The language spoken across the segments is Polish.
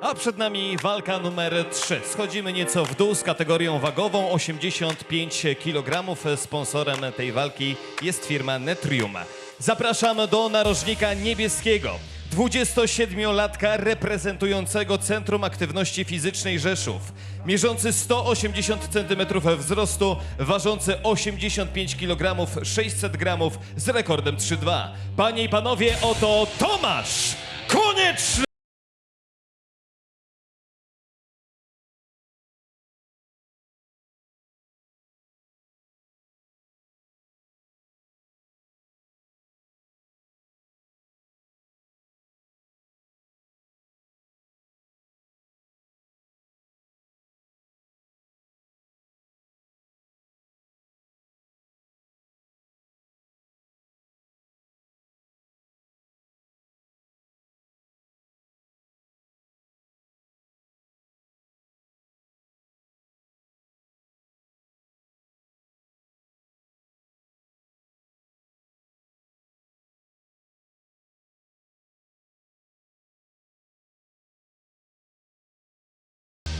A przed nami walka numer 3. Schodzimy nieco w dół z kategorią wagową 85 kg. Sponsorem tej walki jest firma Netrium. Zapraszamy do narożnika niebieskiego. 27-latka reprezentującego Centrum Aktywności Fizycznej Rzeszów. Mierzący 180 cm wzrostu, ważący 85 kg 600 g z rekordem 3,2. Panie i panowie, oto Tomasz Konieczny!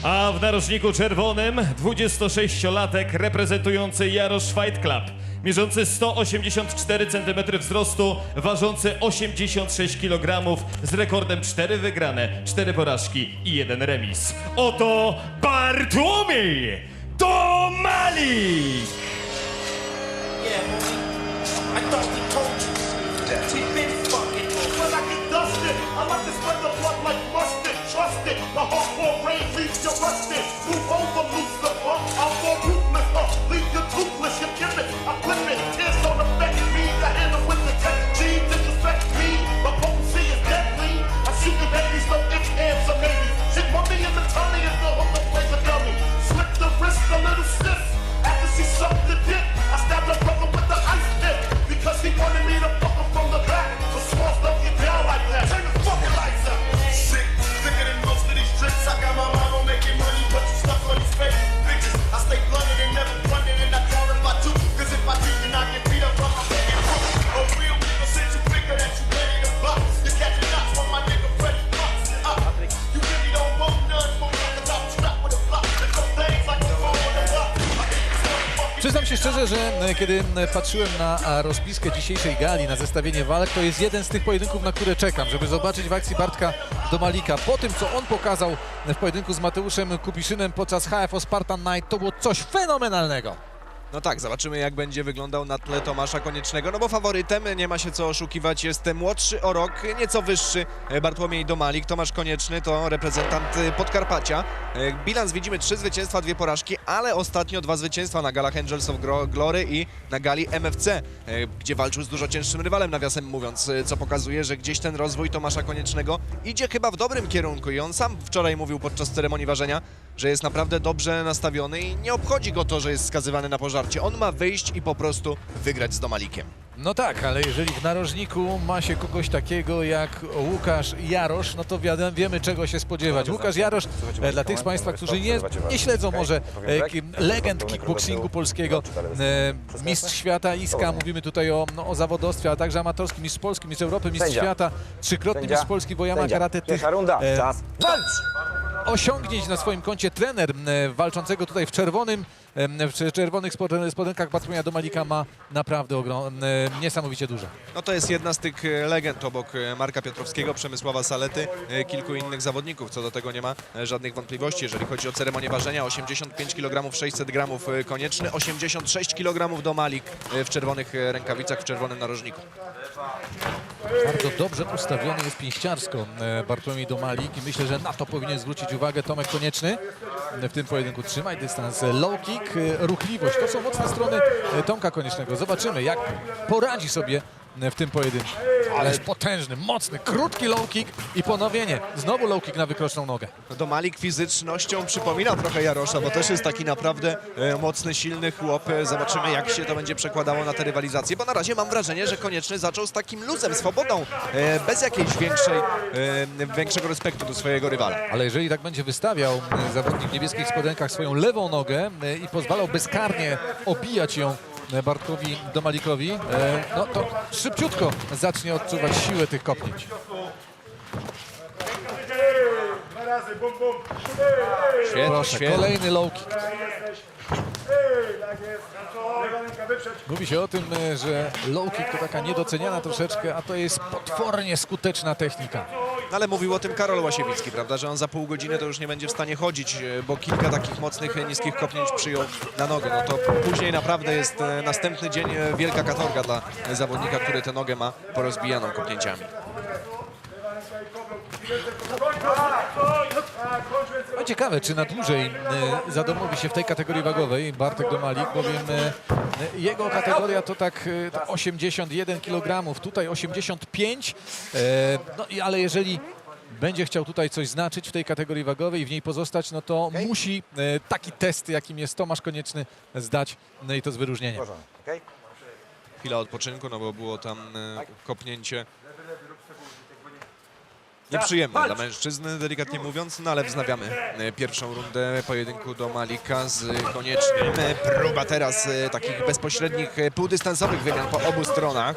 A w narożniku czerwonym 26-latek reprezentujący Jarosz Fight Club. Mierzący 184 cm wzrostu, ważący 86 kg z rekordem 4 wygrane, 4 porażki i 1 remis. Oto Bartłomiej Domalik! Yeah, você, o bom Przyznam się szczerze, że e, kiedy e, patrzyłem na rozpiskę dzisiejszej gali, na zestawienie walk, to jest jeden z tych pojedynków, na które czekam, żeby zobaczyć w akcji Bartka Domalika. Po tym, co on pokazał w pojedynku z Mateuszem Kubiszynem podczas HFO Spartan Night, to było coś fenomenalnego. No tak, zobaczymy jak będzie wyglądał na tle Tomasza Koniecznego, no bo faworytem, nie ma się co oszukiwać, jest młodszy o rok, nieco wyższy e, Bartłomiej Domalik. Tomasz Konieczny to reprezentant e, Podkarpacia. E, Bilans widzimy trzy zwycięstwa, dwie porażki, ale ostatnio dwa zwycięstwa na galach Angels of Glory i na gali MFC, gdzie walczył z dużo cięższym rywalem, nawiasem mówiąc, co pokazuje, że gdzieś ten rozwój Tomasza Koniecznego idzie chyba w dobrym kierunku i on sam wczoraj mówił podczas ceremonii ważenia, że jest naprawdę dobrze nastawiony i nie obchodzi go to, że jest skazywany na pożarcie. On ma wyjść i po prostu wygrać z Domalikiem. No tak, ale jeżeli w narożniku ma się kogoś takiego jak Łukasz Jarosz, no to wiadomo, wiemy czego się spodziewać. Łukasz Jarosz, e, dla tych z Państwa, którzy nie, nie śledzą może legend kickboxingu polskiego, mistrz świata Iska, mówimy tutaj o, no, o zawodowstwie, a także amatorskim, mistrz Polski, mistrz Europy, mistrz Sędzia. świata, trzykrotny mistrz Polski Wojama Sędzia. Karate. Tych e, walcz! osiągnięć na swoim koncie trener e, walczącego tutaj w czerwonym, w cze- czerwonych spod- spodenkach Bartłomieja Domalika ma naprawdę niesamowicie dużo. No to jest jedna z tych e, legend obok e, Marka Piotrowskiego, Przemysława Salety, e, kilku innych zawodników. Co do tego nie ma żadnych wątpliwości. Jeżeli chodzi o ceremonię ważenia, 85 kg 600 g konieczny, 86 kg Domalik e, w czerwonych rękawicach, w czerwonym narożniku. Bardzo dobrze ustawiony jest pięściarsko Bartłomiej Domalik i myślę, że na to powinien zwrócić uwagę Tomek Konieczny w tym pojedynku. Trzymaj dystans, low kick, ruchliwość. To są mocne strony e, Tomka Koniecznego. Zobaczymy, jak poradzi sobie e, w tym pojedynku. Ależ potężny, mocny, krótki low kick i ponowienie. Znowu low kick na wykroczną nogę. No Domalik fizycznością przypomina trochę Jarosza, bo też jest taki naprawdę e, mocny, silny chłop. E, Zobaczymy, jak się to będzie przekładało na te rywalizacje, bo na razie mam wrażenie, że Konieczny zaczął z takim luzem, swobodą, e, bez jakiejś większej, większego respektu do swojego rywala. Ale jeżeli tak będzie wystawiał zawodnik w niebieskich spodenkach swoją lewą nogę i pozwalał bezkarnie obijać ją Bartkowi Domalikowi, e, no to szybciutko zacznie odczuwać siłę tych ej, Świetnie, Proszę, świetnie. kolejny low kick. Mówi się o tym, e, że low kick to taka niedoceniana troszeczkę, a to jest potwornie skuteczna technika. No ale mówił o tym Karol Łasiewicki, prawda, że on za pół godziny to już nie będzie w stanie chodzić, e, bo kilka takich mocnych, e, niskich kopnięć przyjął na nogę. No to później naprawdę jest e, następny dzień wielka katorga dla zawodnika, który tę nogę ma porozbijaną kopnięciami. No ciekawe, czy na dłużej e, zadomowi się w tej kategorii wagowej Bartek Domalik, bowiem e, e, jego kategoria to tak e, to 81 kg, tutaj 85, e, no i ale jeżeli będzie chciał tutaj coś znaczyć w tej kategorii wagowej i w niej pozostać, no to musi e, taki test, jakim jest Tomasz Konieczny, zdać, no i to z wyróżnieniem. Chwila odpoczynku, no bo było tam e, kopnięcie nieprzyjemne dla mężczyzny, delikatnie mówiąc, no ale wznawiamy e, pierwszą rundę pojedynku do Malika z Koniecznym. Próba teraz e, takich bezpośrednich, e, półdystansowych wymian po obu stronach.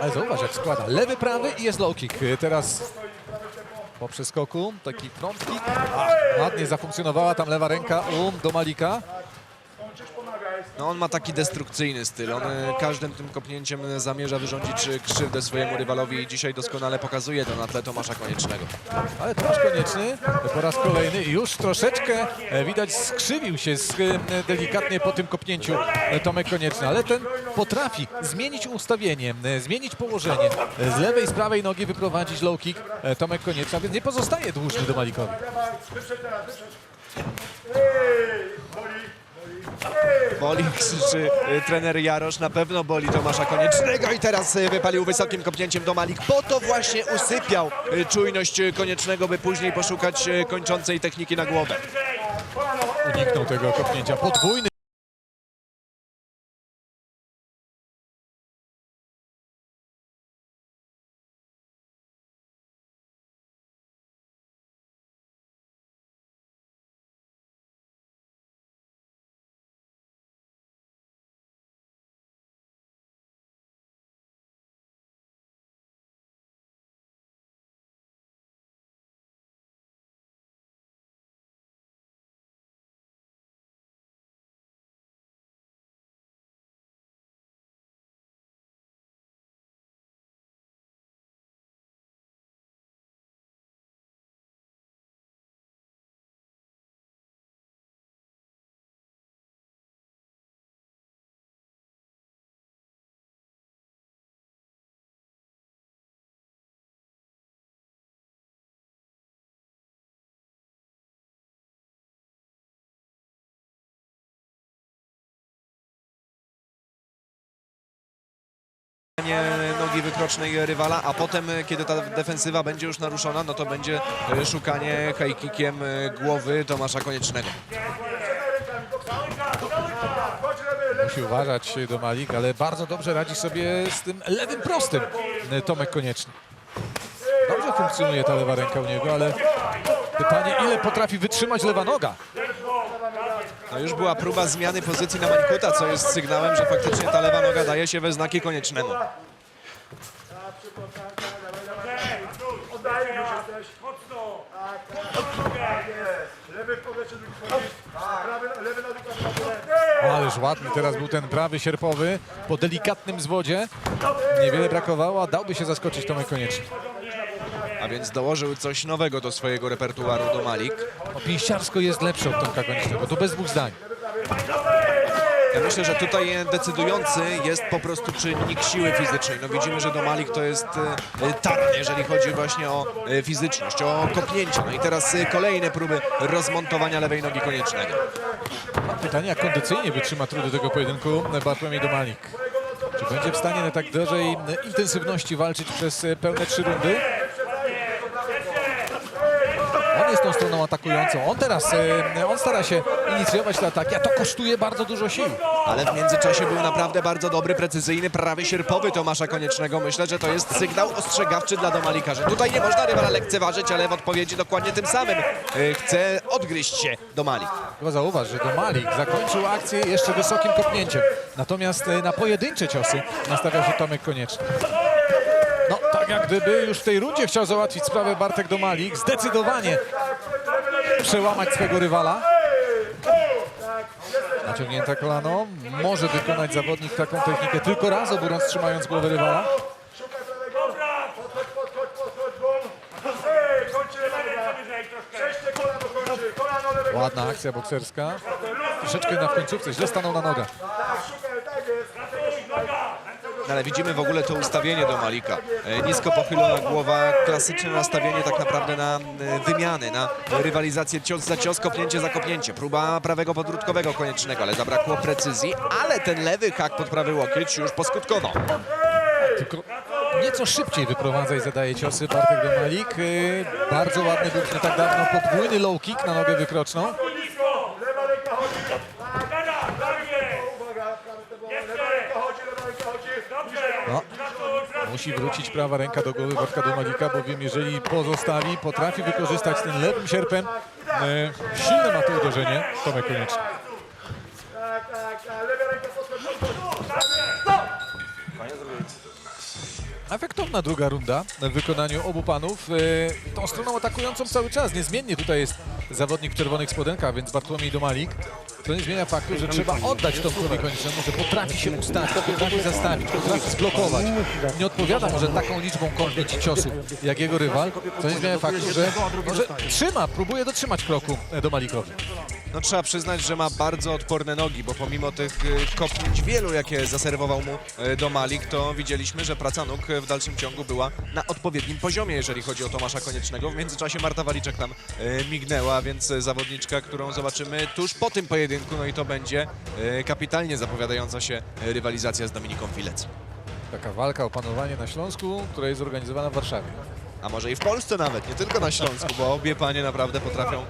Ale zauważ jak składa. Lewy, prawy i jest low kick. Teraz po przeskoku taki front kick. Ach, ładnie zafunkcjonowała tam lewa ręka u Domalika. No on ma taki destrukcyjny styl. On e, każdym tym kopnięciem e, zamierza wyrządzić e, krzywdę swojemu rywalowi i dzisiaj doskonale pokazuje to na tle Tomasza Koniecznego. Ale Tomasz Konieczny po raz kolejny już troszeczkę e, widać skrzywił się z, delikatnie po tym kopnięciu e, Tomek Konieczny, ale ten potrafi zmienić ustawienie, e, zmienić położenie, z lewej, z prawej nogi wyprowadzić low kick Tomek Konieczny, więc nie pozostaje dłużny wyprzeć. Ej, boli. Krzyczy e, trener Jarosz, na pewno boli Tomasza Koniecznego i teraz e, wypalił wysokim kopnięciem do Malik. Po to właśnie usypiał e, czujność Koniecznego, by później poszukać kończącej techniki na głowę. Uniknął tego kopnięcia. Podwójny Nie nogi wykrocznej rywala, a potem, e, kiedy ta defensywa będzie już naruszona, no to będzie e, szukanie e, głowy Tomasza Koniecznego. musi uważać Domalik, ale bardzo dobrze radzi sobie z tym lewym prostym e, Tomek Konieczny. Dobrze funkcjonuje ta lewa ręka u niego, ale pytanie, ile potrafi wytrzymać lewa noga? No już była próba zmiany pozycji na Manikuta, co jest sygnałem, że faktycznie ta lewa noga daje się we znaki Koniecznemu. Ależ ładny teraz był ten prawy sierpowy po delikatnym zwodzie. Niewiele brakowało, a dałby się zaskoczyć Tomek Konieczny. A więc dołożył coś nowego do swojego repertuaru do Malik. Pięściarsko jest lepszy od Tomka Koniecznego, to bez dwóch zdań. Ja myślę, że tutaj decydujący jest po prostu czynnik siły fizycznej. No widzimy, że Domalik to jest e, tarn, jeżeli chodzi właśnie o e, fizyczność, o kopnięcie. No i teraz e, kolejne próby rozmontowania lewej nogi koniecznego. Pytanie, jak kondycyjnie wytrzyma trudy tego pojedynku Bartłomiej Domalik. Czy będzie w stanie na tak dużej intensywności walczyć przez e, pełne trzy rundy? On jest tą stroną atakującą. On teraz, on stara się inicjować te ataki, a to kosztuje bardzo dużo sił. Ale w międzyczasie był naprawdę bardzo dobry, precyzyjny, prawy sierpowy Tomasza Koniecznego. Myślę, że to jest sygnał ostrzegawczy dla Domalika, że tutaj nie można rywala lekceważyć, ale w odpowiedzi dokładnie tym samym e, chce odgryźć się Domalik. Chyba zauważ, że Domalik zakończył akcję jeszcze wysokim kopnięciem. Natomiast e, na pojedyncze ciosy nastawiał się Tomek Konieczny. Tak jak gdyby już w tej rundzie chciał załatwić sprawę Bartek Domalik. Zdecydowanie przełamać swego rywala. Naciągnięte kolano. Może wykonać zawodnik taką technikę tylko raz, oburąc trzymając głowę rywala. Ładna akcja bokserska. Troszeczkę na końcówce, źle stanął na nogach. Tak, szukaj, tak jest. No Ale widzimy w ogóle to ustawienie do Malika. E, Nisko pochylona głowa, klasyczne nastawienie tak naprawdę na e, wymiany, na rywalizację cios za cios, kopnięcie za kopnięcie. Próba prawego podróbkowego koniecznego, ale zabrakło precyzji, ale ten lewy hak pod prawy łokieć już poskutkował. Tylko nieco szybciej wyprowadza i zadaje ciosy Bartek Domalik. Yy, Bardzo ładny był nie tak dawno podwójny low kick na nogę wykroczną. Lewa ręka chodzi. Uwaga, prawy te było. Lewa ręka chodzi, lewa ręka chodzi. No, musi wrócić prawa ręka do głowy Bartka Domalika, bowiem jeżeli pozostawi, potrafi wykorzystać ten lewym sierpem. Yy, Silne ma to uderzenie Tomek Konieczny. Tak, tak. Lewa ręka. Efektowna druga runda w wykonaniu obu panów. Yy, Tą stroną atakującą cały czas. Niezmiennie tutaj jest zawodnik w czerwonych spodenkach, więc Bartłomiej Domalik. To nie zmienia faktu, że trzeba oddać Tomkowi Koniecznemu, że potrafi się ustawić, potrafi zastawić, potrafi zblokować. Nie odpowiada może taką liczbą kopnięć i ciosów jak jego rywal. To nie zmienia faktu, że, że trzyma, próbuje dotrzymać kroku Domalikowi. No trzeba przyznać, że ma bardzo odporne nogi, bo pomimo tych e, kopnięć wielu, jakie zaserwował mu e, Domalik, to widzieliśmy, że praca nóg w dalszym ciągu była na odpowiednim poziomie, jeżeli chodzi o Tomasza Koniecznego. W międzyczasie Marta Waliczek nam e, mignęła, więc zawodniczka, którą zobaczymy tuż po tym pojedynku, no i to będzie kapitalnie zapowiadająca się rywalizacja z Dominiką Filec. Taka walka o panowanie na Śląsku, która jest zorganizowana w Warszawie. A może i w Polsce nawet, nie tylko na Śląsku, bo obie panie naprawdę potrafią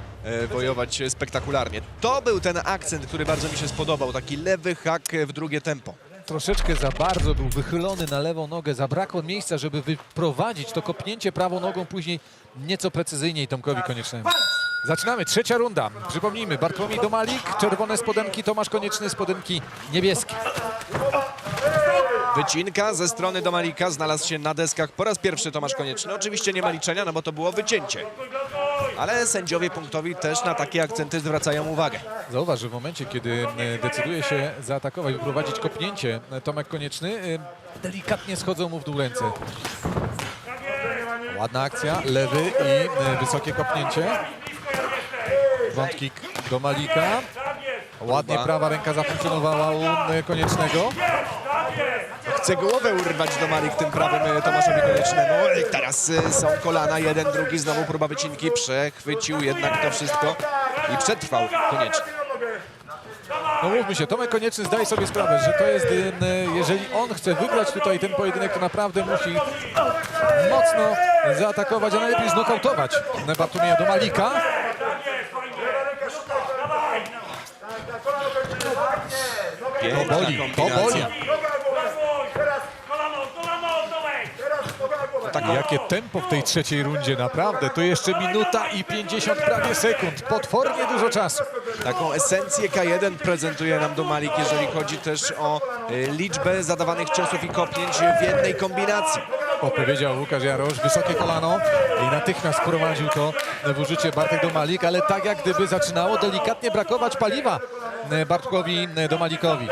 wojować e, spektakularnie. To był ten akcent, który bardzo mi się spodobał, taki lewy hak w drugie tempo. troszeczkę za bardzo był wychylony na lewą nogę, zabrakło miejsca, żeby wyprowadzić to kopnięcie prawą nogą później nieco precyzyjniej Tomkowi Koniecznemu. Zaczynamy, trzecia runda. Przypomnijmy, Bartłomiej Domalik, czerwone spodenki, Tomasz Konieczny, spodenki niebieskie. Wycinka ze strony Domalika znalazł się na deskach po raz pierwszy Tomasz Konieczny. Oczywiście nie ma liczenia, no bo to było wycięcie. Ale sędziowie punktowi też na takie akcenty zwracają uwagę. Zauważ, że w momencie, kiedy e, decyduje się zaatakować, wyprowadzić kopnięcie, e, Tomek Konieczny, e, delikatnie schodzą mu w dół ręce. Ładna akcja, lewy i wysokie kopnięcie. Kick do Malika. Ładnie prawa ręka zafunkcjonowała u Koniecznego. Chce głowę urwać Domalik tym prawym e, Tomaszowi Koniecznemu. I teraz e, są kolana, jeden, drugi, znowu próba wycinki. Przechwycił jednak to wszystko i przetrwał Konieczny. No mówmy się, Tomek Konieczny zdaje sobie sprawę, że to jest, e, jeżeli on chce wygrać tutaj ten pojedynek, to naprawdę musi mocno zaatakować, a najlepiej znokautować Bartłomieja do Malika. To boli, to boli. Kolano, kolano, Jakie tempo w tej trzeciej rundzie, naprawdę. To jeszcze minuta i 50 prawie sekund. Potwornie dużo czasu. Taką esencję K1 prezentuje nam Domalik, jeżeli chodzi też o e, liczbę zadawanych ciosów i kopnięć w jednej kombinacji. Odpowiedział Łukasz Jarosz, wysokie kolano i natychmiast wprowadził to w użycie Bartek Domalik, ale tak jak gdyby zaczynało delikatnie brakować paliwa e, Bartkowi e, Domalikowi.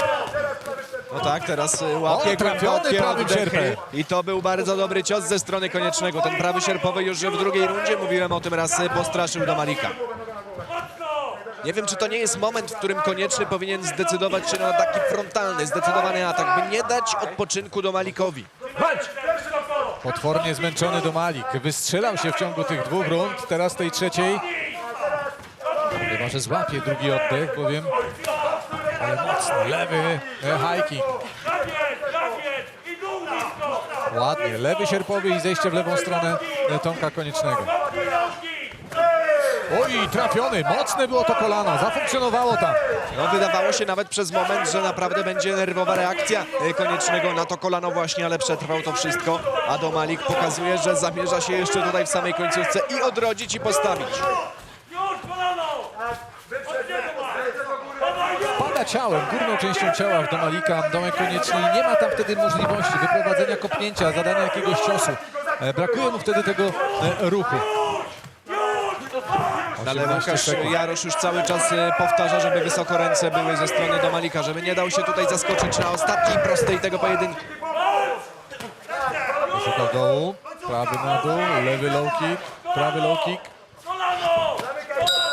No tak, teraz y, łapie O, trafiony oddechy sierpem. i to był bardzo dobry cios ze strony Koniecznego. Ten prawy sierpowy już w drugiej rundzie, mówiłem o tym raz, y, postraszył do Malika. Nie wiem, czy to nie jest moment, w którym Konieczny powinien zdecydować się na taki frontalny, zdecydowany atak, by nie dać odpoczynku do Malikowi. Potwornie zmęczony Domalik. Wystrzelał się w ciągu tych dwóch rund, teraz tej trzeciej. Chyba, że złapie drugi oddech, bowiem... Ale mocno, lewy e, nisko! Ładnie, lewy sierpowy i zejście w lewą stronę e, Tomka Koniecznego. Oj, trafiony, mocne było to kolano, zafunkcjonowało tam. No, wydawało się nawet przez moment, że naprawdę będzie nerwowa reakcja y, Koniecznego na to kolano właśnie, ale przetrwał to wszystko. A Domalik pokazuje, że zamierza się jeszcze tutaj w samej końcówce i odrodzić i postawić. Już, kolano! Pada ciałem, górną częścią ciała w Domalika, Domek Konieczny nie ma tam wtedy możliwości wyprowadzenia kopnięcia, zadania jakiegoś ciosu. E, Brakuje mu wtedy tego e, ruchu. Ale 18 Łukasz sekund. Jarosz już cały czas e, powtarza, żeby wysoko ręce były ze strony Domalika, żeby nie dał się tutaj zaskoczyć na ostatniej prostej tego pojedynku. Szuka dołu, prawy na dół, lewy low kick, prawy low kick.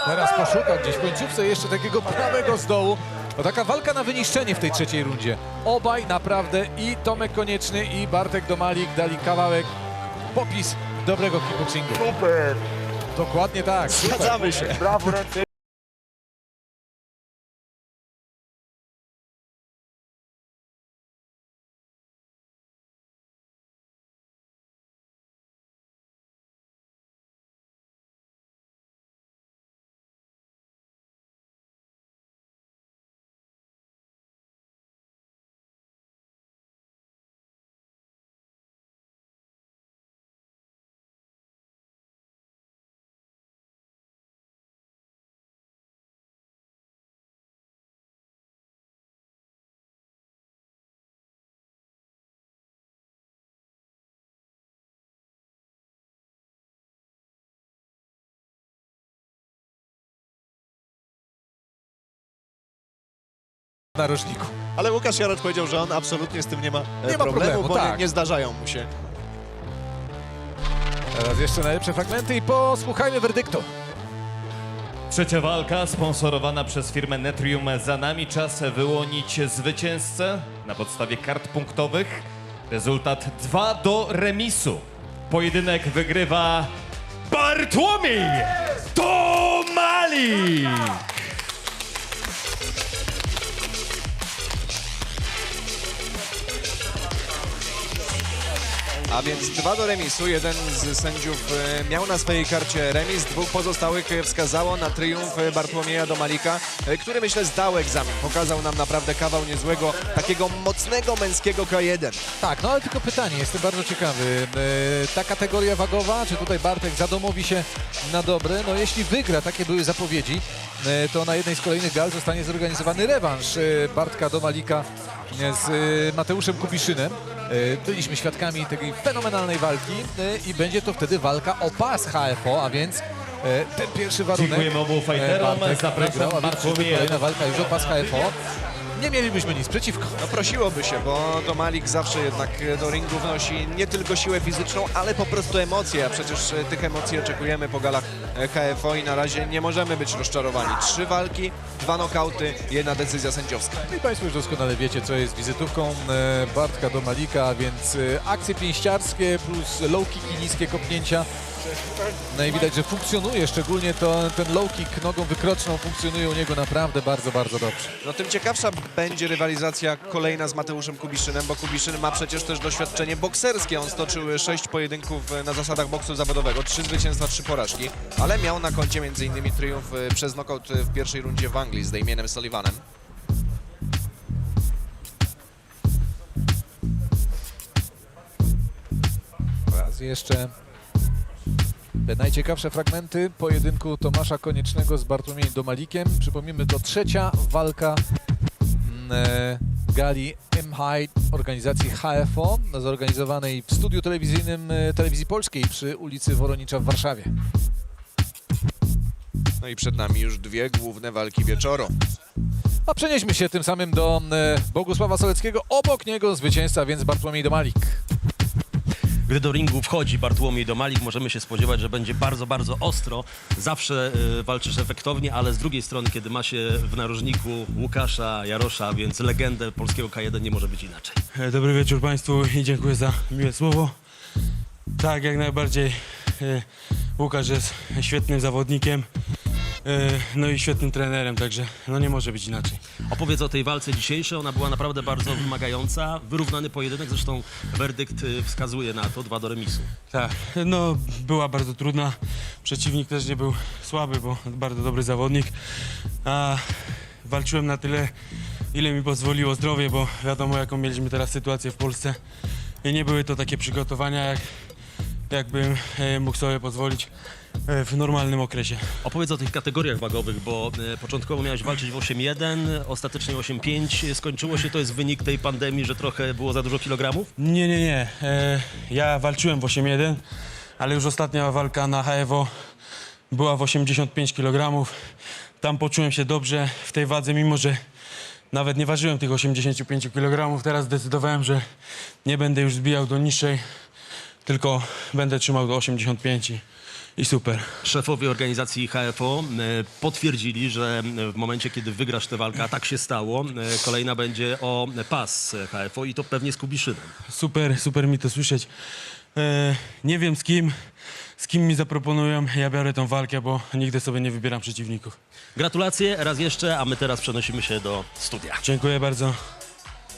Teraz poszuka gdzieś w końcówce jeszcze takiego prawego z dołu. To taka walka na wyniszczenie w tej trzeciej rundzie. Obaj naprawdę i Tomek Konieczny i Bartek Domalik dali kawałek, popis dobrego kickboxingu. Super. Dokładnie tak. Zgadzamy się. Brawo, ręce. Narożniku. Ale Łukasz Jarosz powiedział, że on absolutnie z tym nie ma, e, Nie ma problemu, problemu, bo tak. nie, nie zdarzają mu się. Teraz jeszcze najlepsze fragmenty i posłuchajmy werdyktu. Trzecia walka sponsorowana przez firmę Netrium za nami. Czas wyłonić zwycięzcę na podstawie kart punktowych. Rezultat 2 do remisu. Pojedynek wygrywa Bartłomiej A więc dwa do remisu. Jeden z sędziów e, miał na swojej karcie remis, dwóch pozostałych e, wskazało na triumf e, Bartłomieja Domalika, e, który myślę zdał egzamin. Pokazał nam naprawdę kawał niezłego, takiego mocnego męskiego K1. Tak, no ale tylko pytanie, jestem bardzo ciekawy. Ta kategoria wagowa, czy tutaj Bartek zadomowi się na dobre? No jeśli wygra, takie były zapowiedzi, to na jednej z kolejnych gal zostanie zorganizowany rewanż Bartka Domalika e, z Mateuszem Kubiszynem. E, Byliśmy świadkami tej fenomenalnej walki e, i będzie to wtedy walka o pas HFO, a więc e, ten pierwszy warunek. Dziękujemy obu. Bartek Zapraszam przyszły kolejna walka już o pas HFO. Nie mielibyśmy nic przeciwko. No prosiłoby się, bo Domalik zawsze jednak do ringu wnosi nie tylko siłę fizyczną, ale po prostu emocje, a przecież e, tych emocji oczekujemy po galach e, KFO i na razie nie możemy być rozczarowani. Trzy walki, dwa nokauty, jedna decyzja sędziowska. I Państwo już doskonale wiecie, co jest wizytówką e, Bartka do Malika, więc akcje pięściarskie plus low kicki, niskie kopnięcia. No i widać, że funkcjonuje, szczególnie to, ten low kick nogą wykroczną funkcjonuje u niego naprawdę bardzo, bardzo dobrze. No tym ciekawsza będzie rywalizacja kolejna z Mateuszem Kubiszynem, bo Kubiszyn ma przecież też doświadczenie bokserskie. On stoczył sześć pojedynków na zasadach boksu zawodowego, trzy zwycięstwa, trzy porażki, ale miał na koncie m.in. triumf e, przez nokaut e, w pierwszej rundzie w Anglii z Damienem Sullivanem. Raz jeszcze najciekawsze fragmenty pojedynku Tomasza Koniecznego z Bartłomiejem Domalikiem. Przypomnijmy, to trzecia walka mm, e, gali M-High organizacji HFO, zorganizowanej w studiu telewizyjnym e, Telewizji Polskiej przy ulicy Woronicza w Warszawie. No i przed nami już dwie główne walki wieczoru. A przenieśmy się tym samym do e, Bogusława Soleckiego. Obok niego zwycięzca, więc Bartłomiej Domalik. Gdy do ringu wchodzi Bartłomiej Domalik, możemy się spodziewać, że będzie bardzo, bardzo ostro. Zawsze y, walczysz efektownie, ale z drugiej strony, kiedy ma się w narożniku Łukasza Jarosza, więc legendę polskiego K1, nie może być inaczej. E, Dobry wieczór Państwu i dziękuję za miłe słowo. Tak, jak najbardziej. e, Łukasz jest świetnym zawodnikiem, no i świetnym trenerem, także no nie może być inaczej. Opowiedz o tej walce dzisiejszej, ona była naprawdę bardzo wymagająca. Wyrównany pojedynek, zresztą werdykt y, wskazuje na to, dwa do remisu. Tak, no była bardzo trudna. Przeciwnik też nie był słaby, bo bardzo dobry zawodnik. A walczyłem na tyle, ile mi pozwoliło zdrowie, bo wiadomo jaką mieliśmy teraz sytuację w Polsce. I nie były to takie przygotowania jak jakbym e, mógł sobie pozwolić e, w normalnym okresie. Opowiedz o tych kategoriach wagowych, bo e, początkowo miałeś walczyć w 8.1, ostatecznie 8.5. Skończyło się, to jest wynik tej pandemii, że trochę było za dużo kilogramów? Nie, nie, nie. E, ja walczyłem w 8.1, ale już ostatnia walka na HFO była w 85 kg. Tam poczułem się dobrze w tej wadze, mimo że nawet nie ważyłem tych 85 kg. Teraz zdecydowałem, że nie będę już zbijał do niższej, tylko będę trzymał do 85 i, i super. Szefowie organizacji HFO e, potwierdzili, że w momencie, kiedy wygrasz tę walkę, a tak się stało, e, kolejna będzie o pas HFO i to pewnie z Kubiszynem. Super, super mi to słyszeć. E, nie wiem z kim, z kim mi zaproponują. Ja biorę tą walkę, bo nigdy sobie nie wybieram przeciwników. Gratulacje raz jeszcze, a my teraz przenosimy się do studia. Dziękuję bardzo.